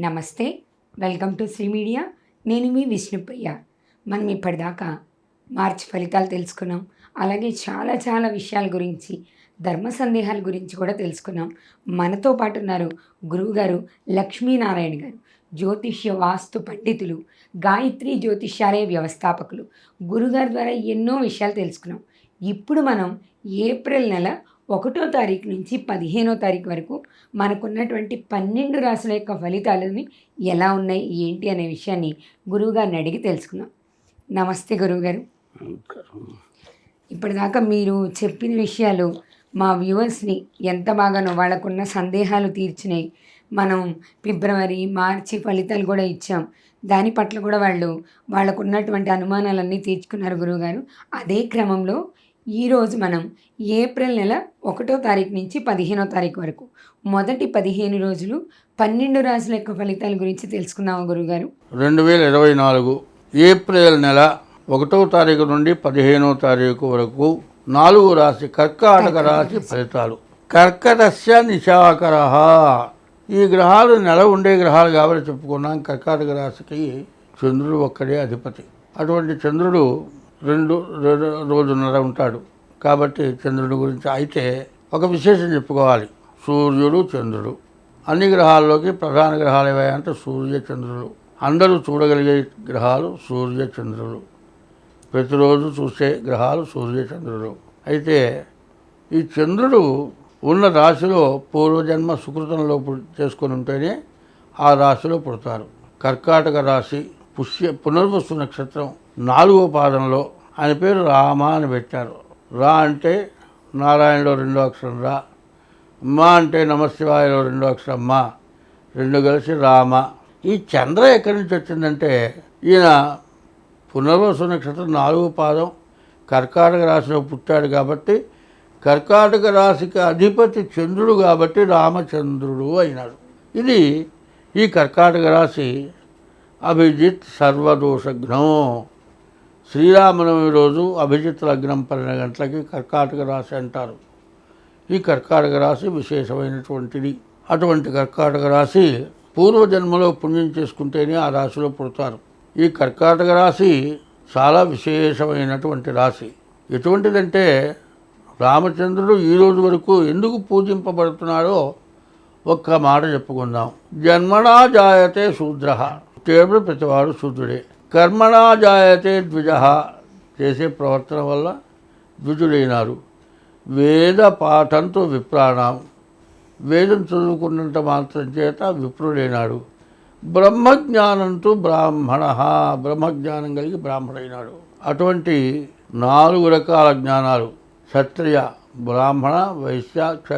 నమస్తే welcome to Shri media. నేను మీ విష్ణుప్రియ. మనం ఇప్పటిదాకా మార్చి ఫలితాలు తెలుసుకున్నాం. అలాగే చాలా చాలా విషయాల గురించి ధర్మ సందేహాల గురించి కూడా తెలుసుకున్నాం. మనతో పాటు ఉన్నారు గురువుగారు లక్ష్మీనారాయణ గారు జ్యోతిష్య వాస్తు పండితులు గాయత్రి జ్యోతిష్యాలయ వ్యవస్థాపకులు. గురుగారి ద్వారా ఎన్నో విషయాలు తెలుసుకున్నాం. ఇప్పుడు మనం ఏప్రిల్ నెల ఒకటో తారీఖు నుంచి పదిహేనో తారీఖు వరకు మనకున్నటువంటి పన్నెండు రాసుల యొక్క ఫలితాలని ఎలా ఉన్నాయి ఏంటి అనే విషయాన్ని గురువుగారిని అడిగి తెలుసుకున్నాం నమస్తే గురువుగారు. ఇప్పటిదాకా మీరు చెప్పిన విషయాలు మా వ్యూవర్స్ని ఎంత బాగానో వాళ్ళకున్న సందేహాలు తీర్చినాయి. మనం ఫిబ్రవరి మార్చి ఫలితాలు కూడా ఇచ్చాం. దాని పట్ల కూడా వాళ్ళు వాళ్ళకు ఉన్నటువంటి అనుమానాలన్నీ తీర్చుకున్నారు గురువుగారు. అదే క్రమంలో ఈరోజు మనం ఏప్రిల్ నెల ఒకటో తారీఖు నుంచి పదిహేనో తారీఖు వరకు. మొదటి పదిహేను రోజులు పన్నెండు రాసుల యొక్క ఫలితాల గురించి తెలుసుకుందాము గురువుగారు రెండు వేల ఇరవై నాలుగు ఏప్రిల్ నెల ఒకటో తారీఖు నుండి పదిహేనో తారీఖు వరకు నాలుగు రాశి కర్కాటక రాశి. ఫలితాలు. కర్కటస్య నిశాకర. ఈ గ్రహాలు నెల ఉండే గ్రహాలు కాబట్టి చెప్పుకున్నాం. కర్కాటక రాశికి చంద్రుడు ఒక్కడే అధిపతి. అటువంటి చంద్రుడు రెండు రోజున్నర ఉంటాడు. కాబట్టి చంద్రుడి గురించి అయితే ఒక విశేషం చెప్పుకోవాలి. సూర్యుడు చంద్రుడు. అన్ని గ్రహాల్లోకి ప్రధాన గ్రహాలు ఏవైనా సూర్య చంద్రులు అందరూ చూడగలిగే గ్రహాలు సూర్య చంద్రులు ప్రతిరోజు చూసే గ్రహాలు సూర్య చంద్రులు అయితే ఈ చంద్రుడు ఉన్న రాశిలో పూర్వజన్మ సుకృతంలో పు- చేసుకొని ఉంటేనే ఆ రాశిలో పుడతారు. కర్కాటక రాశి పుష్య పునర్వసు నక్షత్రం. నాలుగో పాదంలో ఆయన పేరు రామ అని పెట్టారు. రా అంటే నారాయణలో రెండో అక్షరం రా. మా అంటే నమశివాయలో రెండో అక్షరం మా. రెండు కలిసి రామ ఈ చంద్ర ఎక్కడి నుంచి వచ్చిందంటే ఈయన పునర్వసు నక్షత్రం నాలుగో పాదం కర్కాటక రాశిలో పుట్టాడు కాబట్టి కర్కాటక రాశికి అధిపతి చంద్రుడు కాబట్టి రామచంద్రుడు అయినాడు. ఇది ఈ కర్కాటక రాశి అభిజిత్ సర్వదోషఘ్నం. శ్రీరామనవమి రోజు అభిజిత్ లగ్నం పన్నెండు గంటలకి కర్కాటక రాశి అంటారు. ఈ కర్కాటక రాశి విశేషమైనటువంటిది. అటువంటి కర్కాటక రాశి పూర్వజన్మలో పుణ్యం చేసుకుంటేనే ఆ రాశిలో పుడతారు. ఈ కర్కాటక రాశి చాలా విశేషమైనటువంటి రాశి. ఎటువంటిదంటే రామచంద్రుడు ఈ రోజు వరకు ఎందుకు పూజింపబడుతున్నాడో ఒక్క మాట చెప్పుకుందాం. జన్మనా జాయతే శూద్ర. పుట్టేప్పుడు ప్రతివాడు శూద్రుడే. కర్మణా జాయతే ద్విజ చేసే ప్రవర్తన వల్ల ద్విజుడైనారు వేద పాఠంతో విప్రాణం. వేదం చదువుకున్నంత మాత్రం చేత విప్రుడైనాడు. బ్రహ్మజ్ఞానంతో బ్రాహ్మణ బ్రహ్మజ్ఞానం కలిగి బ్రాహ్మణుడైనాడు అటువంటి నాలుగు రకాల జ్ఞానాలు. క్షత్రియ బ్రాహ్మణ వైశ్య క్ష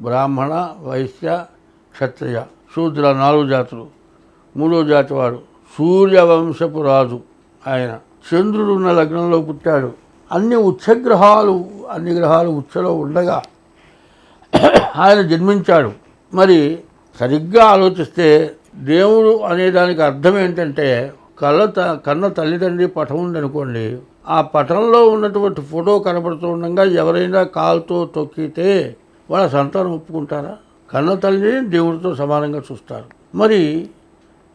బ్రాహ్మణ వైశ్య క్షత్రియ. శూద్ర నాలుగు జాతులు. మూడో జాతి వాడు. సూర్యవంశపు రాజు ఆయన. చంద్రుడు ఉన్న లగ్నంలో పుట్టాడు. అన్ని ఉచ్చగ్రహాలు అన్ని గ్రహాలు ఉచ్చలో ఉండగా ఆయన జన్మించాడు. మరి సరిగ్గా ఆలోచిస్తే దేవుడు అనే దానికి అర్థం ఏంటంటే కళ్ళ త కన్న తల్లిదండ్రి పటం ఉందనుకోండి ఆ పటంలో ఉన్నటువంటి ఫోటో కనబడుతూ ఉండగా ఎవరైనా కాలుతో తొక్కితే వాళ్ళ సంతానం ఒప్పుకుంటారా? కన్న తల్లిని దేవుడితో సమానంగా చూస్తారు. మరి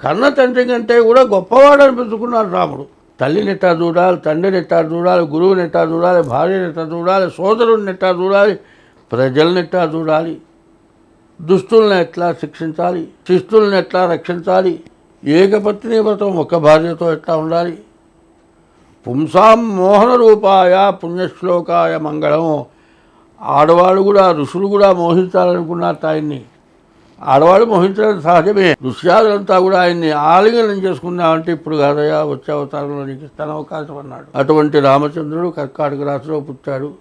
కన్న తండ్రి కంటే కూడా గొప్పవాడు అనిపించుకున్నాడు రాముడు. తల్లిని ఎట్టా చూడాలి తండ్రిని ఎట్టా చూడాలి గురువుని ఎట్టా చూడాలి భార్యని ఎట్టా చూడాలి సోదరుడిని ఎట్టా చూడాలి ప్రజల్ని ఎట్టా చూడాలి దుస్తుల్ని ఎట్లా శిక్షించాలి శిస్తుల్ని ఎట్లా రక్షించాలి ఏకపత్ని వ్రతం ఒక భార్యతో ఎట్లా ఉండాలి? పుంసాం మోహన రూపాయ పుణ్యశ్లోకాయ మంగళం. ఆడవాళ్ళు కూడా ఋషులు కూడా మోహించాలనుకున్నారు ఆయన్ని ఆడవాళ్ళు మోహించడం సహజమే. దృశ్యాలంతా కూడా ఆయన్ని ఆలింగనం చేసుకున్నామంటే ఇప్పుడు కాదయా వచ్చే అవతారంలో నీకు ఇస్తాను అవకాశం అన్నాడు. అటువంటి రామచంద్రుడు కర్కాటక రాశిలో పుట్టాడు.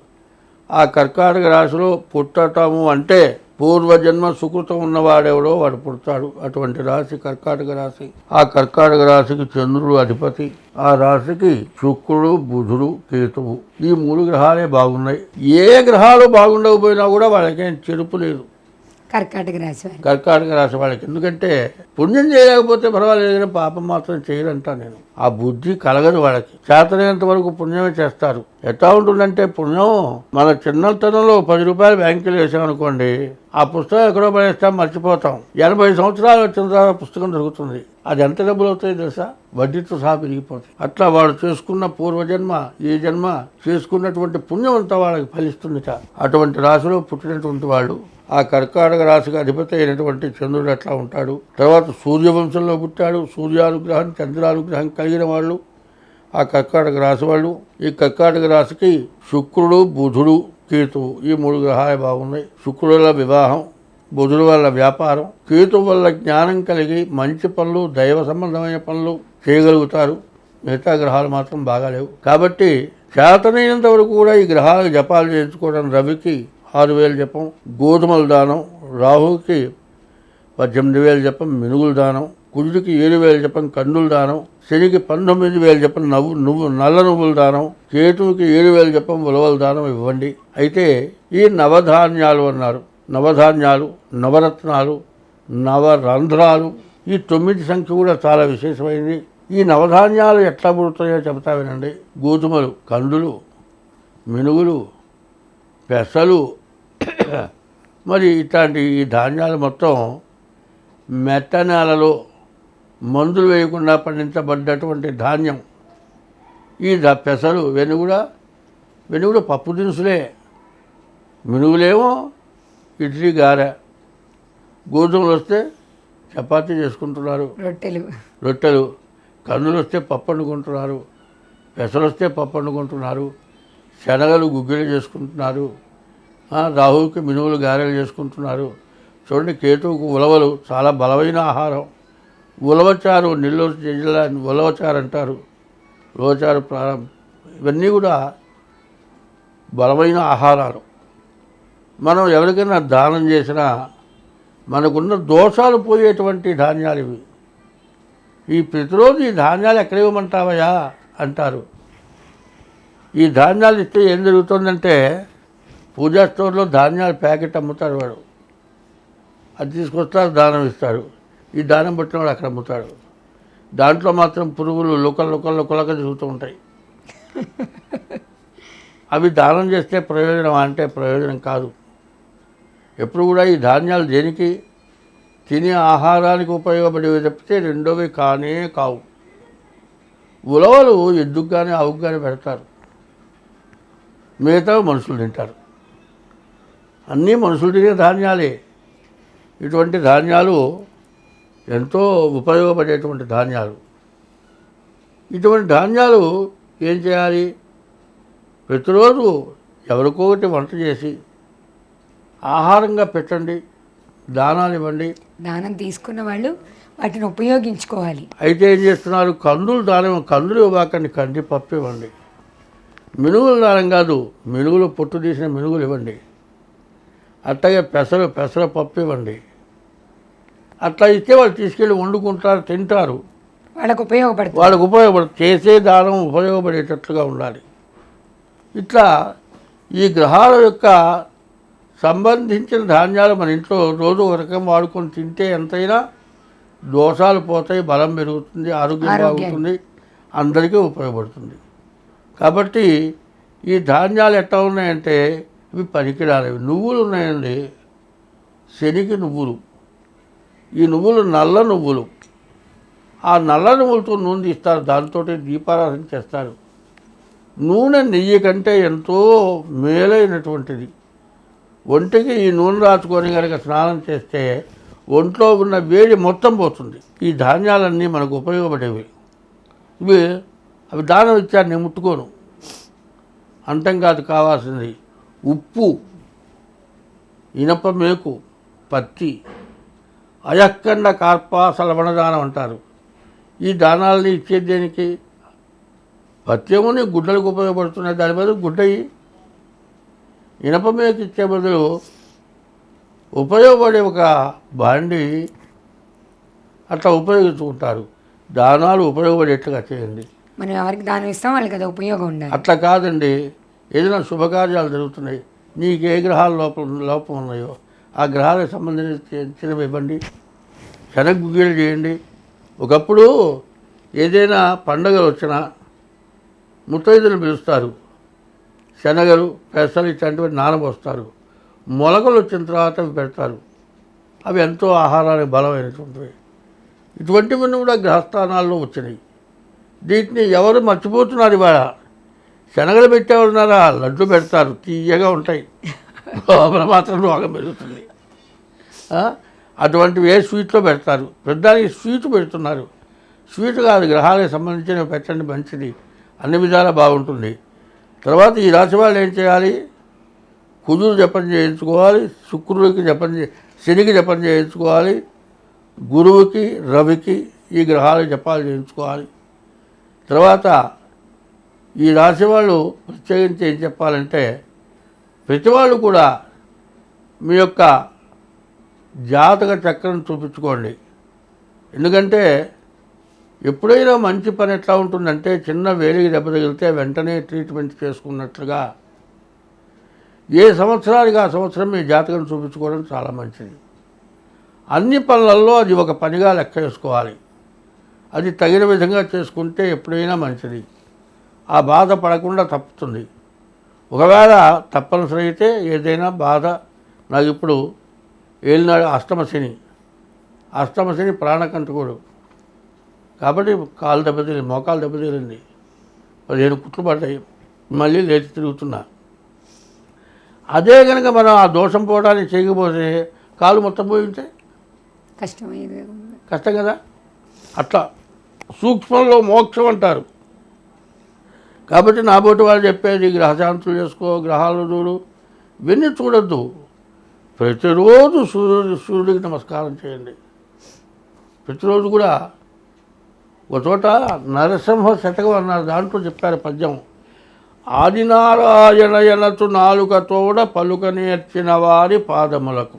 ఆ కర్కాటక రాశిలో పుట్టటము అంటే పూర్వజన్మ సుకృతం ఉన్నవాడెవడో వాడు పుడతాడు. అటువంటి రాశి కర్కాటక రాశి. ఆ కర్కాటక రాశికి చంద్రుడు అధిపతి. ఆ రాశికి శుక్రుడు బుధుడు కేతువు. ఈ మూడు గ్రహాలే బాగున్నాయి. ఏ గ్రహాలు బాగుండకపోయినా కూడా వాళ్ళకేం చెరుపు లేదు. కర్కాటక రాశి వారికి. కర్కాటక రాశి వాళ్ళకి. ఎందుకంటే పుణ్యం చేయలేకపోతే పర్వాలేదు కానీ పాపం మాత్రం చేయరంటా నేను. ఆ బుద్ధి కలగదు వాళ్ళకి. చేతనైనంత వరకు పుణ్యమే చేస్తారు. ఎట్లా ఉంటుందంటే పుణ్యం మన చిన్నతనంలో పది రూపాయలు బ్యాంకులో వేసామనుకోండి ఆ పుస్తకం ఎక్కడో పడేస్తాం మర్చిపోతాం. ఎనభై సంవత్సరాలు వచ్చిన తర్వాత పుస్తకం దొరుకుతుంది. అది ఎంత డబ్బులు అవుతాయి తెలుసా? వడ్డీతో సహా పెరిగిపోతాయి. అట్లా వాడు చేసుకున్న పూర్వజన్మ ఈ జన్మ చేసుకున్నటువంటి పుణ్యం అంతా వాళ్ళకి ఫలిస్తుందిట. అటువంటి రాశిలో పుట్టినటువంటి వాళ్ళు ఆ కర్కాటక రాశికి అధిపతి అయినటువంటి చంద్రుడు ఎట్లా ఉంటాడు? తర్వాత సూర్యవంశంలో పుట్టాడు. సూర్యానుగ్రహం చంద్రానుగ్రహం కలిగిన వాళ్ళు ఆ కర్కాటక రాశి వాళ్ళు. ఈ కర్కాటక రాశికి శుక్రుడు బుధుడు కేతువు ఈ మూడు గ్రహాలు బాగున్నాయి. శుక్రుడు వల్ల వివాహం బుధుడు వల్ల వ్యాపారం. కేతువు వల్ల జ్ఞానం కలిగి మంచి పనులు దైవ సంబంధమైన పనులు చేయగలుగుతారు. మిగతా గ్రహాలు మాత్రం బాగాలేవు. కాబట్టి చేతనైనంత వరకు కూడా ఈ గ్రహాలకు జపాలు చేయించుకోవడం రవికి ఆరు వేలు జపం గోధుమల దానం రాహుకి పద్దెనిమిది వేలు జపం మినుగుల దానం కుజుడికి ఏడు వేలు జపం కందుల దానం శనికి పంతొమ్మిది వేలు జపం నవ్వు నువ్వు నల్ల నువ్వుల దానం కేతువుకి ఏడు వేలు జపం ఉలవల దానం ఇవ్వండి. అయితే ఈ నవధాన్యాలు అన్నారు. నవధాన్యాలు నవరత్నాలు నవరంధ్రాలు ఈ తొమ్మిది సంఖ్య కూడా చాలా విశేషమైంది ఈ నవధాన్యాలు ఎట్లా పుడతాయో చెబుతా వినండి. గోధుమలు కందులు మినుగులు పెసలు మరి ఇట్లాంటి ఈ ధాన్యాలు మొత్తం మెట్ట నేలలో మందులు వేయకుండా పండించబడ్డటువంటి ధాన్యం. ఈ ద పెసలు వెనుగుడ వెనుగుడ పప్పు దినుసులే. మినుగులేమో ఇడ్లీ గారె. గోధుమలు వస్తే చపాతీ చేసుకుంటున్నారు. రొట్టెలు. రొట్టెలు. కందులు వస్తే పప్పు వండుకుంటున్నారు. పెసలు వస్తే పప్పు వండుకుంటున్నారు. శనగలు గుగ్గిలు చేసుకుంటున్నారు. రాహువుకి మినువులు గారెలు చేసుకుంటున్నారు. చూడండి కేతువుకు ఉలవలు చాలా బలమైన ఆహారం. ఉలవచారు నెల్లూరు జిల్లా ఉలవచారు అంటారు. ఉలవచారు ప్రారంభం ఇవన్నీ కూడా బలమైన ఆహారాలు. మనం ఎవరికైనా దానం చేసినా మనకున్న దోషాలు పోయేటువంటి ధాన్యాలు ఇవి. ఈ ప్రతిరోజు ఈ ధాన్యాలు ఎక్కడ ఇవ్వమంటావయ్యా? అంటారు. ఈ ధాన్యాలు ఇస్తే ఏం జరుగుతుందంటే పూజా స్టోర్లో ధాన్యాల ప్యాకెట్ అమ్ముతాడు వాడు అది తీసుకొస్తారు దానం ఇస్తాడు ఈ దానం పట్టిన వాడు అక్కడ అమ్ముతాడు దాంట్లో మాత్రం పురుగులు లుకలు లుకలు లుకలుగా తిరుగుతూ ఉంటాయి. అవి దానం చేస్తే ప్రయోజనం అంటే ప్రయోజనం కాదు. ఎప్పుడు కూడా ఈ ధాన్యాలు దేనికి? తినే ఆహారానికి ఉపయోగపడేవి తప్పితే రెండోవి కానే కావు. ఉలవలు ఎద్దుకు కానీ ఆవుకు కానీ పెడతారు. మిగతా మనుషులు తింటారు. అన్నీ మనుషులు తినే ధాన్యాలే. ఇటువంటి ధాన్యాలు ఎంతో ఉపయోగపడేటువంటి ధాన్యాలు. ఇటువంటి ధాన్యాలు ఏం చేయాలి? ప్రతిరోజు ఎవరికొకటి వంట చేసి ఆహారంగా పెట్టండి దానాలు ఇవ్వండి. దానం తీసుకున్న వాళ్ళు వాటిని ఉపయోగించుకోవాలి. అయితే ఏం చేస్తున్నారు? కందులు దానం కందులు ఇవ్వకండి కంది పప్పు ఇవ్వండి. మినుగులు దానం కాదు మినుగులు పొట్టు తీసిన మినుగులు ఇవ్వండి. అట్లాగే పెసర పెసర పప్పు ఇవ్వండి. అట్లా ఇస్తే వాళ్ళు తీసుకెళ్ళి వండుకుంటారు తింటారు. వాళ్ళకు ఉపయోగపడుతుంది. వాళ్ళకు ఉపయోగపడ చేసే దానం ఉపయోగపడేటట్లుగా ఉండాలి. ఇట్లా ఈ గ్రహాల యొక్క సంబంధించిన ధాన్యాలు మన ఇంట్లో రోజు ఒక రకం వాడుకొని తింటే ఎంతైనా దోషాలు పోతాయి బలం పెరుగుతుంది ఆరోగ్యం ఆరోగ్యం. బాగుంటుంది అందరికీ ఉపయోగపడుతుంది. కాబట్టి ఈ ధాన్యాలు ఎట్లా ఉన్నాయంటే ఇవి పనికిరానివి. నువ్వులు ఉన్నాయండి శనికి నువ్వులు. ఈ నువ్వులు నల్ల నువ్వులు. ఆ నల్ల నువ్వులతో నూనె తీస్తారు. దాంతో దీపారాధన చేస్తారు. నూనె నెయ్యి కంటే ఎంతో మేలైనటువంటిది. ఒంటికి ఈ నూనె రాచుకొని కనుక స్నానం చేస్తే ఒంట్లో ఉన్న వేడి మొత్తం పోతుంది. ఈ ధాన్యాలన్నీ మనకు ఉపయోగపడేవి. ఇవి అవి దానం ఇచ్చారు నేను ముట్టుకోను. అంతం కాదు కావాల్సింది. ఉప్పు ఇనప మేకు పత్తి అయక్కండ కార్పాస లవణదానం అంటారు. ఈ దానాలని ఇచ్చేది దేనికి? పత్యముని గుడ్డలకు ఉపయోగపడుతున్నాయి. దాని బదులు గుడ్డయి ఇనప మేకు ఇచ్చే బదులు ఉపయోగపడే ఒక బాండి అట్లా ఉపయోగించుకుంటారు. దానాలు ఉపయోగపడేట్టుగా చేయండి. మనం ఎవరికి దానం ఇస్తాం? వాళ్ళకి అది ఉపయోగం ఉండాలి. అట్లా కాదండి. ఏదైనా శుభకార్యాలు జరుగుతున్నాయి నీకు ఏ గ్రహాల లోపం లోపం ఉన్నాయో ఆ గ్రహాలకు సంబంధించినవి ఇవ్వండి శనగుగ్గిలు చేయండి. ఒకప్పుడు ఏదైనా పండగలు వచ్చినా ముత్తైదులు పిలుస్తారు. శనగలు పెసలు ఇట్లాంటివి నానబోస్తారు. మొలకలు వచ్చిన తర్వాత అవి పెడతారు. అవి ఎంతో ఆహారానికి బలమైనటువంటివి. ఇటువంటివన్నీ కూడా గ్రహస్థానాల్లో వచ్చినాయి. వీటిని ఎవరు మర్చిపోతున్నారు ఇవాళ? శనగలు పెట్టేవాళ్ళున్నారా? లడ్డు పెడతారు. తీయగా ఉంటాయి. లోపల మాత్రం రోగం పెరుగుతుంది. అటువంటివి ఏ స్వీట్లో పెడతారు? పెద్దానికి స్వీట్ పెడుతున్నారు. స్వీట్ కాదు గ్రహాలకు సంబంధించినవి పెట్టండి మంచిది. అన్ని విధాలా బాగుంటుంది. తర్వాత ఈ రాశి వాళ్ళు ఏం చేయాలి? కుజుడు జపం చేయించుకోవాలి శుక్రుడికి జపం చే శనికి జపం చేయించుకోవాలి గురువుకి రవికి ఈ గ్రహాలు జపాలు చేయించుకోవాలి. తర్వాత ఈ రాశి వాళ్ళు ప్రత్యేకించి ఏం చెప్పాలంటే ప్రతి వాళ్ళు కూడా మీ యొక్క జాతక చక్రం చూపించుకోండి. ఎందుకంటే ఎప్పుడైనా మంచి పని ఎట్లా ఉంటుందంటే చిన్న వేలికి దెబ్బ తగిలితే వెంటనే ట్రీట్మెంట్ చేసుకున్నట్లుగా ఏ సంవత్సరానికి ఆ సంవత్సరం మీ జాతకం చూపించుకోవడం చాలా మంచిది. అన్ని పనులలో అది ఒక పనిగా లెక్క వేసుకోవాలి. అది తగిన విధంగా చేసుకుంటే ఎప్పుడైనా మంచిది. ఆ బాధ పడకుండా తప్పుతుంది. ఒకవేళ తప్పనిసరి అయితే ఏదైనా బాధ నాకు ఇప్పుడు ఏలినాడు అష్టమశని అష్టమశని ప్రాణకంటకుడు. కాబట్టి కాలు దెబ్బతిరిగింది మోకాలు దెబ్బతిరింది పదిహేను కుట్లు పడ్డాయి మళ్ళీ లేచి తిరుగుతున్నా. అదే కనుక మనం ఆ దోషం పోవడానికి చేయకపోతే కాలు మొత్తం పోయి ఉంటే? కష్టమయ్యేది కష్టం కదా? అట్లా సూక్ష్మంలో మోక్షం అంటారు. కాబట్టి నాబోటి వాళ్ళు చెప్పేది గ్రహశాంతులు చేసుకో గ్రహాలు చూడు. ఇవన్నీ చూడొద్దు. ప్రతిరోజు సూర్యుడు సూర్యుడికి నమస్కారం చేయండి. ప్రతిరోజు కూడా ఒక చోట నరసింహ శతకం అన్నారు. దాంట్లో చెప్పారు పద్యం. ఆదినారాయణయనతు నాలుక తోడ పలుక నేర్చిన వారి పాదములకు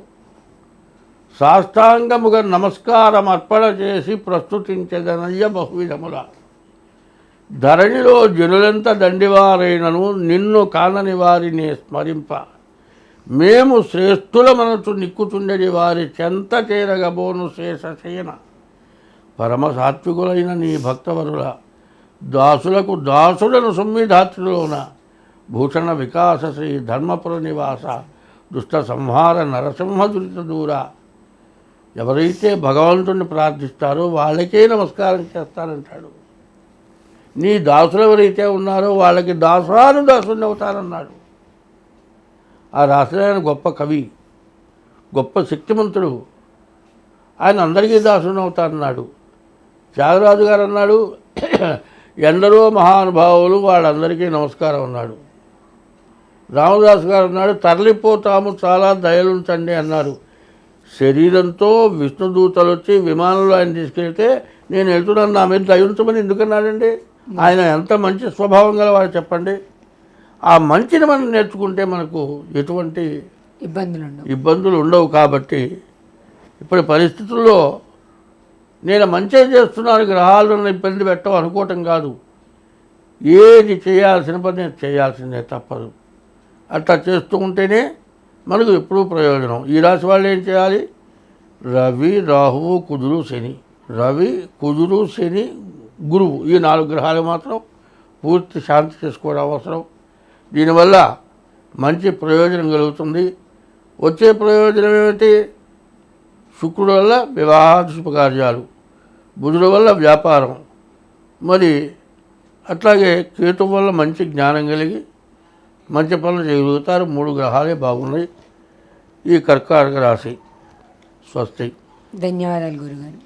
సాష్టాంగముగా నమస్కారం అర్పణ చేసి ప్రస్తుతించదనయ్య బహువిధముల. ధరణిలో జనులెంత దండివారైనను నిన్ను కానని వారిని స్మరింప. మేము శ్రేష్ఠుల మనసు నిక్కుచుండెడి వారి చెంత చేరగబోను శేషసేన పరమ సాత్వికులైన నీ భక్తవరుల దాసులకు దాసులను సంవిధాత్రులోన భూషణ వికాస శ్రీ ధర్మపుర నివాస దుష్ట సంహార నరసింహ దురిత దూర. ఎవరైతే భగవంతుణ్ణి ప్రార్థిస్తారో వాళ్ళకే నమస్కారం చేస్తారంటాడు నీ దాసులు ఎవరైతే ఉన్నారో వాళ్ళకి దాసాను దాసుని అవుతారన్నాడు. ఆ రాసిన గొప్ప కవి గొప్ప శక్తిమంతుడు. ఆయన అందరికీ దాసుని అవుతారన్నాడు. త్యాగరాజు గారు అన్నాడు ఎందరో మహానుభావులు వాళ్ళందరికీ నమస్కారం అన్నాడు. రామదాస్ గారు అన్నాడు తరలిపోతాము చాలా దయలుంచండి అన్నారు. శరీరంతో విష్ణుదూతలు వచ్చి విమానంలో ఆయన తీసుకెళ్తే నేను వెళ్తున్నాను నా మీద దయ ఉంచమని ఎందుకన్నాడండి? ఆయన ఎంత మంచి స్వభావం గలవాడు చెప్పండి. ఆ మంచిని మనం నేర్చుకుంటే మనకు ఎటువంటి ఇబ్బందులు ఇబ్బందులు ఉండవు కాబట్టి ఇప్పుడు పరిస్థితుల్లో నేను మంచిగా చేస్తున్నాను గ్రహాలను ఇబ్బంది పెట్టవు అనుకోవటం కాదు. ఏది చేయాల్సిన పని చేయాల్సిందే తప్పదు. అట్లా చేస్తూ ఉంటేనే మనకు ఎప్పుడూ ప్రయోజనం. ఈ రాశి వాళ్ళు ఏం చేయాలి? రవి రాహువు కుజుడు శని. రవి కుజుడు శని గురువు. ఈ నాలుగు గ్రహాలు మాత్రం పూర్తి శాంతి చేసుకోవడం అవసరం. దీనివల్ల మంచి ప్రయోజనం కలుగుతుంది. వచ్చే ప్రయోజనం ఏమిటి? శుక్రుడు వల్ల వివాహ శుభకార్యాలు బుధుడు వల్ల వ్యాపారం. మరి అట్లాగే కేతు వల్ల మంచి జ్ఞానం కలిగి మంచి పనులు చేయగలుగుతారు. మూడు గ్రహాలే బాగున్నాయి. ఈ కర్కాటక రాశి స్వస్తి. ధన్యవాదాలు గురుగారు.